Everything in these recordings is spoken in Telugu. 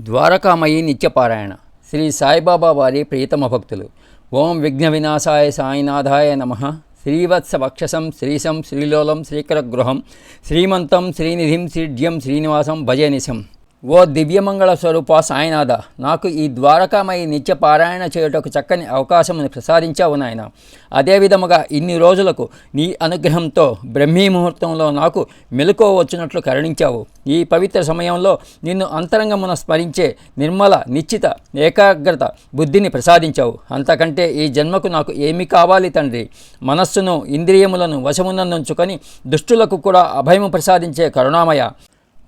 ద్వారకామయి నిత్యపారాయణ. శ్రీ సాయిబాబా వారి ప్రియతమ భక్తులు. ఓం విఘ్న వినాశాయ సాయినాథాయ నమ. శ్రీవత్స వక్షసం శ్రీశం శ్రీలోలం శ్రీకరగృహం శ్రీమంతం శ్రీనిధిం శ్రీడ్యం శ్రీనివాసం భజనిశం. ఓ దివ్యమంగళ స్వరూప సాయినాథ నాకు ఈ ద్వారకామయి నిత్య పారాయణ చేయుటకు చక్కని అవకాశమును ప్రసాదించావు నాయన. అదే విధముగా ఇన్ని రోజులకు నీ అనుగ్రహంతో బ్రహ్మీ ముహూర్తంలో నాకు మెలకువ వచ్చినట్లు కరుణించావు. ఈ పవిత్ర సమయంలో నిన్ను అంతరంగమున స్మరించే నిర్మల నిశ్చిత ఏకాగ్రత బుద్ధిని ప్రసాదించావు. అంతకంటే ఈ జన్మకు నాకు ఏమి కావాలి తండ్రి? మనస్సును ఇంద్రియములను వశమునందుంచుకొని దుష్టులకు కూడా అభయము ప్రసాదించే కరుణామయ.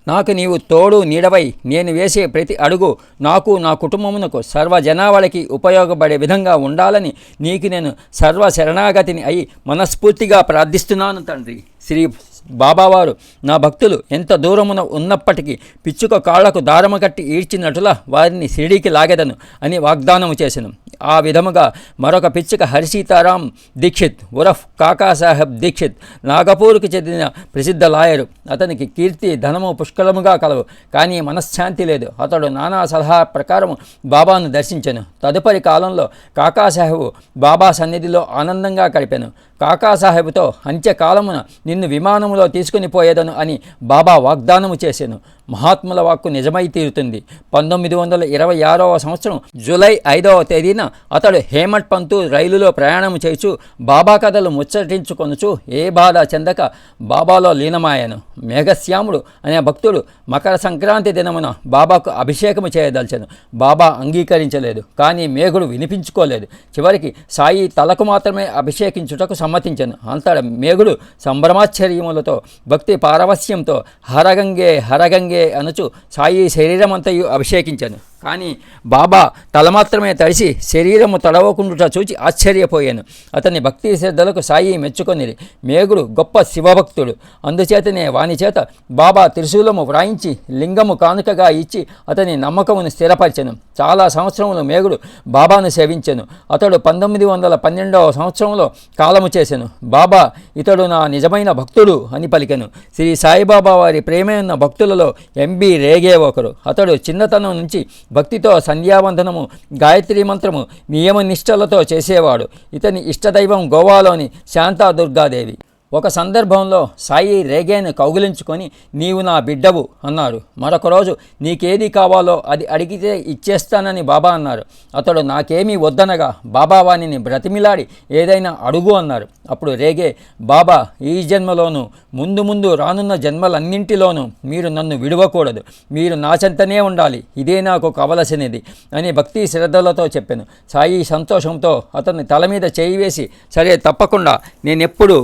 నాకు నీవు తోడు నీడవై నేను వేసే ప్రతి అడుగు నాకు నా కుటుంబమునకు సర్వజనావళికి ఉపయోగపడే విధంగా ఉండాలని నీకు నేను సర్వ శరణాగతిని అయి మనస్ఫూర్తిగా ప్రార్థిస్తున్నాను తండ్రి. శ్రీ బాబావారు నా భక్తులు ఎంత దూరమున ఉన్నప్పటికీ పిచ్చుక కాళ్ళకు దారము కట్టి ఈడ్చినట్లుగా వారిని షిరిడీకి లాగెదను అని వాగ్దానము చేసెను. ఆ విధముగా మరొక పిచ్చుక హరిసీతారాం దీక్షిత్ ఉరఫ్ కాకాసాహెబ్ దీక్షిత్ నాగపూర్కు చెందిన ప్రసిద్ధ లాయరు. అతనికి కీర్తి ధనము పుష్కలముగా కలవు కానీ మనశ్శాంతి లేదు. అతడు నానా సలహా ప్రకారం బాబాను దర్శించాను. తదుపరి కాలంలో కాకాసాహెబ్ బాబా సన్నిధిలో ఆనందంగా గడిపాను. కాకాసాహెబుతో అంత్యకాలమున నిన్ను విమానములో తీసుకుని పోయేదను అని బాబా వాగ్దానము చేశాను మహాత్ముల వాక్కు నిజమై తీరుతుంది. పంతొమ్మిది వందల ఇరవై ఆరవ సంవత్సరం జూలై ఐదవ తేదీన అతడు హేమట్ పంతు రైలులో ప్రయాణం చేయుచు బాబా కథలు ముచ్చటించుకొనుచు ఏ బాధ చెందక బాబాలో లీనమాయను. మేఘశ్యాముడు అనే భక్తుడు మకర సంక్రాంతి దినమున బాబాకు అభిషేకము చేయదలిచాను. బాబా అంగీకరించలేదు. కానీ మేఘుడు వినిపించుకోలేదు. చివరికి సాయి తలకు మాత్రమే అభిషేకించుటకు సమ్మతించను. అంతట మేఘుడు సంభ్రమాశ్చర్యములతో భక్తి పారవస్యంతో హరగంగే హరగంగే అనుచు సాయి శరీరమంతయు అభిషేకించను. కానీ బాబా తల మాత్రమే తడిసి శరీరము తడవకుండా చూచి ఆశ్చర్యపోయాను. అతని భక్తి శ్రద్ధలకు సాయి మెచ్చుకొనిది మేఘుడు గొప్ప శివభక్తుడు. అందుచేతనే వాని చేత బాబా త్రిశూలము వ్రాయించి లింగము కానుకగా ఇచ్చి అతని నమ్మకమును స్థిరపరిచెను. చాలా సంవత్సరములు మేఘుడు బాబాను సేవించెను. అతడు పంతొమ్మిది వందల పన్నెండవ సంవత్సరంలో కాలము చేశాను బాబా ఇతడు నా నిజమైన భక్తుడు అని పలికెను. శ్రీ సాయిబాబా వారి ప్రేమైన భక్తులలో ఎంబి రేగే ఒకరు. అతడు చిన్నతనం నుంచి భక్తితో సంధ్యావందనము గాయత్రి మంత్రము నియమ నిష్టలతో చేసేవాడు. ఇతని ఇష్టదైవం గోవాలోని శాంతా దుర్గాదేవి ఒక సందర్భంలో సాయి రేగేను కౌగిలించుకొని నీవు నా బిడ్డవు అన్నారు మరొక రోజు నీకేది కావాలో అది అడిగితే ఇచ్చేస్తానని బాబా అన్నారు. అతడు నాకేమీ వద్దనగా బాబా వాణిని బ్రతిమిలాడి ఏదైనా అడుగు అన్నారు. అప్పుడు రేగే బాబా ఈ జన్మలోనూ ముందు ముందు రానున్న జన్మలన్నింటిలోనూ మీరు నన్ను విడవకూడదు. మీరు నా చెంతనే ఉండాలి. ఇదే నాకు కావలసినది అని భక్తి శ్రద్ధలతో చెప్పాను. సాయి సంతోషంతో అతన్ని తల మీద చేయి వేసి సరే తప్పకుండా. నేనెప్పుడు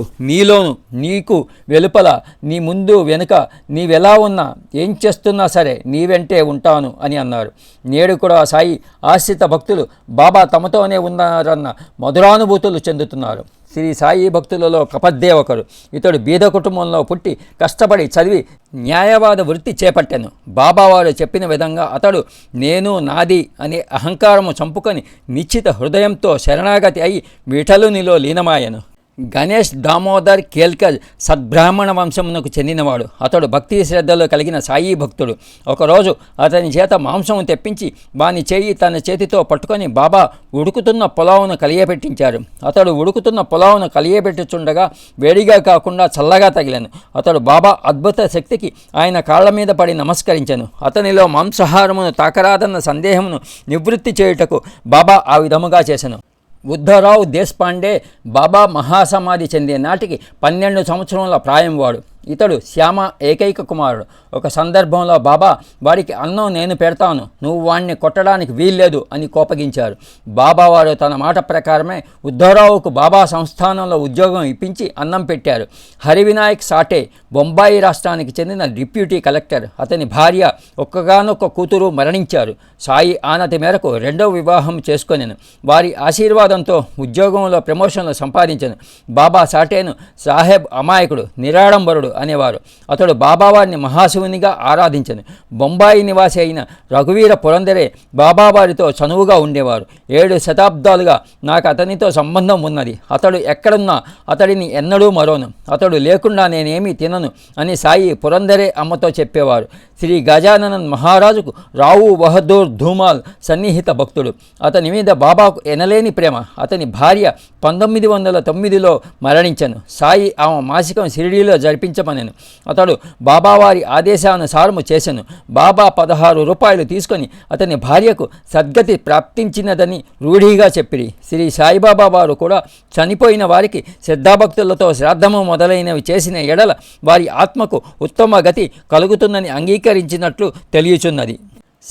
నీలోను నీకు వెలుపల నీ ముందు వెనుక నీవెలా ఉన్నా ఏం చేస్తున్నా సరే నీ వెంటే ఉంటాను అని అన్నారు. నేడు కూడా సాయి ఆశ్రిత భక్తులు బాబా తమతోనే ఉన్నారన్న మధురానుభూతులు చెందుతున్నారు. శ్రీ సాయి భక్తులలో కపద్దే ఒకరు. ఇతడు బీద కుటుంబంలో పుట్టి కష్టపడి చదివి న్యాయవాద వృత్తి చేపట్టాను. బాబావారు చెప్పిన విధంగా అతడు నేను నాది అనే అహంకారము చంపుకొని నిశ్చిత హృదయంతో శరణాగతి అయి విఠలునిలో లీనమాయను. గణేష్ దామోదర్ కేల్కర్ సద్బ్రాహ్మణ వంశమునకు చెందినవాడు. అతడు భక్తి శ్రద్ధలో కలిగిన సాయి భక్తుడు. ఒకరోజు అతని చేత మాంసం తెప్పించి వాని చేయి తన చేతితో పట్టుకొని బాబా ఉడుకుతున్న పొలావును కలియబెట్టించారు. అతడు ఉడుకుతున్న పొలావును కలియబెట్టుచుండగా వేడిగా కాకుండా చల్లగా తగిలాను. అతడు బాబా అద్భుత శక్తికి ఆయన కాళ్ళ మీద పడి నమస్కరించాను. అతనిలో మాంసాహారమును తాకరాదన్న సందేహమును నివృత్తి చేయుటకు బాబా ఆ విధముగా చేశాను బుద్ధరావు దేశపాండే బాబా మహాసమాధి చెందే నాటికి పన్నెండు సంవత్సరముల ప్రాయం వాడు ఇతడు శ్యామ ఏకైక కుమారుడు. ఒక సందర్భంలో బాబా వాడికి అన్నం నేను పెడతాను నువ్వు వాణ్ణి కొట్టడానికి వీల్లేదు అని కోపగించారు. బాబా వారు తన మాట ప్రకారమే ఉద్ధవరావుకు బాబా సంస్థానంలో ఉద్యోగం ఇప్పించి అన్నం పెట్టారు. హరివినాయక్ సాటే బొంబాయి రాష్ట్రానికి చెందిన డిప్యూటీ కలెక్టర్. అతని భార్య ఒక్కగానొక్క కూతురు మరణించారు. సాయి ఆనతి మేరకు రెండవ వివాహం చేసుకొనిను. వారి ఆశీర్వాదంతో ఉద్యోగంలో ప్రమోషన్లు సంపాదించాను. బాబా సాటేను సాహెబ్ అమాయకుడు నిరాడంబరుడు. అనేవారు. అతడు బాబావారిని మహాశివునిగా ఆరాధించను. బొంబాయి నివాసి అయిన రఘువీర పురందరే బాబావారితో చనువుగా ఉండేవారు. ఏడు శతాబ్దాలుగా నాకు అతనితో సంబంధం ఉన్నది. అతడు ఎక్కడున్నా అతడిని ఎన్నడూ మరోను. అతడు లేకుండా నేనేమీ తినను అని సాయి పురందరే అమ్మతో చెప్పేవారు. శ్రీ గజాననన్ మహారాజుకు రావు బహదూర్ ధూమాల్ సన్నిహిత భక్తుడు. అతని మీద బాబాకు ఎనలేని ప్రేమ. అతని భార్య పంతొమ్మిది వందల తొమ్మిదిలో మరణించను. సాయి ఆమె మాసికం షిరిడీలో జరిపించమనెను అతడు బాబావారి ఆదేశానుసారము చేశాను బాబా పదహారు రూపాయలు తీసుకొని అతని భార్యకు సద్గతి ప్రాప్తించినదని రూఢీగా చెప్పిరి. శ్రీ సాయిబాబా వారు కూడా చనిపోయిన వారికి శ్రద్ధాభక్తులతో శ్రాద్ధము మొదలైనవి చేసిన ఎడల వారి ఆత్మకు ఉత్తమ గతి కలుగుతుందని అంగీకరించినట్లు తెలియచున్నది.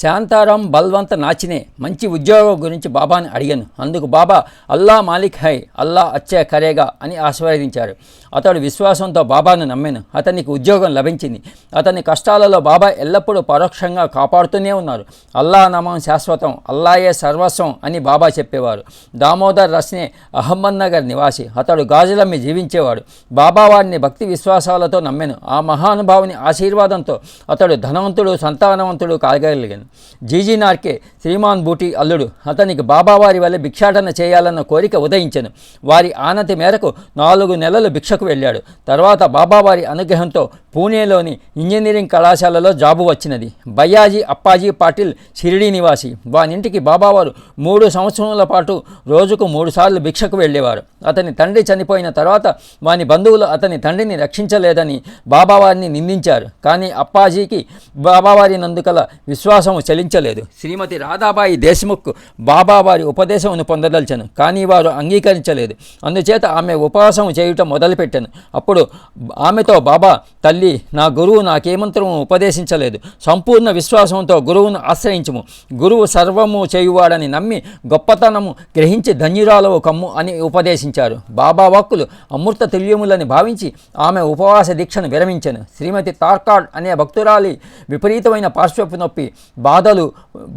శాంతారాం బల్వంత నాచినే మంచి ఉద్యోగం గురించి బాబాని అడిగాను. అందుకు బాబా అల్లా మాలిక్ హై అల్లా అచ్చే కరేగా అని ఆశీర్వదించారు. అతడు విశ్వాసంతో బాబాను నమ్మాను. అతనికి ఉద్యోగం లభించింది. అతని కష్టాలలో బాబా ఎల్లప్పుడూ పరోక్షంగా కాపాడుతూనే ఉన్నారు. అల్లా నామం శాశ్వతం అల్లాయే సర్వస్వం అని బాబా చెప్పేవారు. దామోదర్ రస్నే అహ్మద్నగర్ నివాసి. అతడు గాజులమ్మి జీవించేవాడు. బాబా వారిని భక్తి విశ్వాసాలతో నమ్మాను. ఆ మహానుభావుని ఆశీర్వాదంతో అతడు ధనవంతుడు సంతానవంతుడు కాగలిగాను. జీజీ నార్కే శ్రీమాన్ బూటి అల్లుడు. అతనికి బాబావారి వల్ల భిక్షాటన చేయాలన్న కోరిక ఉదయించాను. వారి ఆనతి మేరకు నాలుగు నెలలు భిక్షకు వెళ్ళాడు. తర్వాత బాబావారి అనుగ్రహంతో పూణేలోని ఇంజనీరింగ్ కళాశాలలో జాబు వచ్చినది. బయ్యాజీ అప్పాజీ పాటిల్ షిరిడి నివాసి. వానింటికి బాబావారు మూడు సంవత్సరముల పాటు రోజుకు మూడుసార్లు భిక్షకు వెళ్ళేవారు. అతని తండ్రి చనిపోయిన తర్వాత వాని బంధువులు అతని తండ్రిని రక్షించలేదని బాబావారిని నిందించారు. కానీ అప్పాజీకి బాబావారి నందుకల విశ్వాసం చలించలేదు. శ్రీమతి రాధాబాయి దేశ్ముఖ్ బాబావారి ఉపదేశమును పొందదలిచాను కానీ వారు అంగీకరించలేదు. అందుచేత ఆమె ఉపవాసం చేయటం మొదలుపెట్టాను. అప్పుడు ఆమెతో బాబా తల్లి నా గురువు నాకేమంత్రము ఉపదేశించలేదు. సంపూర్ణ విశ్వాసంతో గురువును ఆశ్రయించము. గురువు సర్వము చేయువాడని నమ్మి గొప్పతనము గ్రహించి ధన్యురాలవు కమ్ము అని ఉపదేశించారు. బాబా వాక్కులు అమృత తుల్యములని భావించి ఆమె ఉపవాస దీక్షను విరమించాను. శ్రీమతి తార్కాడ్ అనే భక్తురాలి విపరీతమైన పార్శ్వపు నొప్పి బాధలు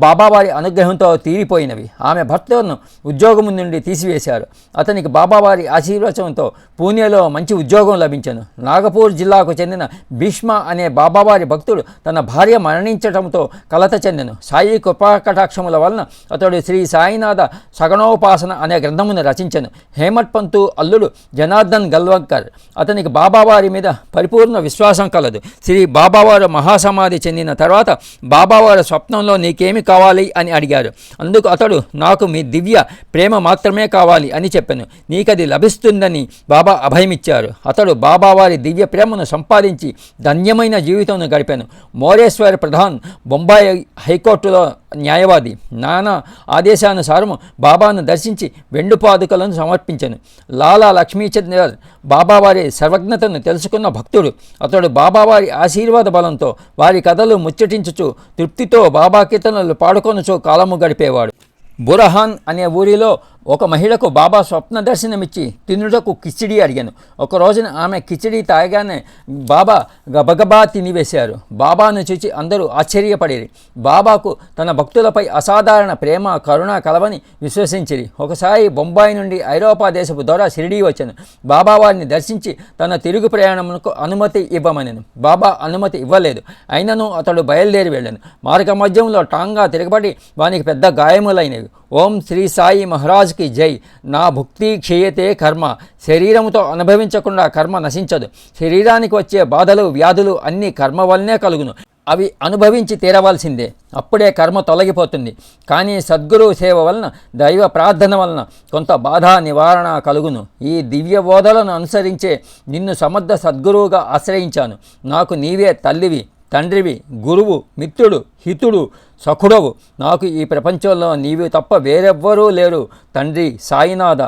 బాబావారి అనుగ్రహంతో తీరిపోయినవి. ఆమె భర్తను ఉద్యోగం నుండి తీసివేశారు. అతనికి బాబావారి ఆశీర్వచనంతో పూణేలో మంచి ఉద్యోగం లభించాను. నాగపూర్ జిల్లాకు చెందిన భీష్మ అనే బాబావారి భక్తుడు తన భార్య మరణించడంతో కలత చెందెను. సాయి కృపాకటాక్షముల వలన అతడు శ్రీ సాయినాథ సగణోపాసన అనే గ్రంథమును రచించను. హేమట్ పంతు అల్లుడు జనార్దన్ గల్వంకర్. అతనికి బాబావారి మీద పరిపూర్ణ విశ్వాసం కలదు. శ్రీ బాబావారు మహాసమాధి చెందిన తర్వాత బాబావారు స్వప్నంలో నీకేమి కావాలి అని అడిగారు. అందుకు అతడు నాకు మీ దివ్య ప్రేమ మాత్రమే కావాలి అని చెప్పాను. నీకది లభిస్తుందని బాబా అభయమిచ్చారు అతడు బాబా వారి దివ్య ప్రేమను సంపాదించి ధన్యమైన జీవితంను గడిపాను. మోరేశ్వర్ ప్రధాన్ బొంబాయి హైకోర్టులో న్యాయవాది. నానా ఆదేశానుసారము బాబాను దర్శించి వెండు పాదుకలను సమర్పించాను. లాలా లక్ష్మీచందర్ బాబావారి సర్వజ్ఞతను తెలుసుకున్న భక్తుడు అతడు బాబావారి ఆశీర్వాద బలంతో వారి కథలు ముచ్చటించుచు తృప్తితో బాబా కీర్తనలు పాడుకొనుచు కాలము గడిపేవాడు. బురహాన్ అనే ఊరిలో ఒక మహిళకు బాబా స్వప్న దర్శనమిచ్చి తినుటకు కిచిడి అడిగాను. ఒక రోజున ఆమె కిచిడి తాగానే బాబా గబగబా తినివేశారు. బాబాను చూచి అందరూ ఆశ్చర్యపడేది బాబాకు తన భక్తులపై అసాధారణ ప్రేమ కరుణ కలవని విశ్వసించిరి. ఒకసారి బొంబాయి నుండి ఐరోపా దేశపు ద్వారా షిరిడీ వచ్చాను. బాబా వారిని దర్శించి తన తిరుగు ప్రయాణమునకు అనుమతి ఇవ్వమనను. బాబా అనుమతి ఇవ్వలేదు. అయినను అతడు బయలుదేరి వెళ్ళాను. మార్గ మధ్యంలో టాంగా తిరగబడి వానికి పెద్ద గాయములైనవి. ఓం శ్రీ సాయి మహారాజ్కి జై. నా భుక్తి క్షయతే కర్మ. శరీరముతో అనుభవించకుండా కర్మ నశించదు. శరీరానికి వచ్చే బాధలు వ్యాధులు అన్నీ కర్మ వల్లనే కలుగును. అవి అనుభవించి తీరవలసిందే. అప్పుడే కర్మ తొలగిపోతుంది. కానీ సద్గురు సేవ వలన దైవ ప్రార్థన వలన కొంత బాధ నివారణ కలుగును. ఈ దివ్య బోధలను అనుసరించే నిన్ను సమర్థ సద్గురువుగా ఆశ్రయించాను. నాకు నీవే తల్లివి. తండ్రివి గురువు మిత్రుడు హితుడు సఖుడవు. నాకు ఈ ప్రపంచంలో నీవి తప్ప వేరెవ్వరూ లేరు తండ్రి సాయినాథ.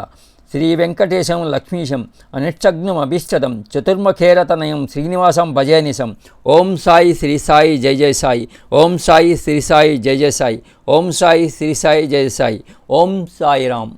శ్రీ వెంకటేశం లక్ష్మీశం అనిష్టగ్నం అభిష్టదం చతుర్ముఖేరతనయం శ్రీనివాసం భజేనిసం ఓం సాయి శ్రీ సాయి జయ జయ సాయి. ఓం సాయి శ్రీ సాయి జయ జయ సాయి. ఓం సాయి శ్రీ సాయి జయ సాయి. ఓం సాయిరామ్.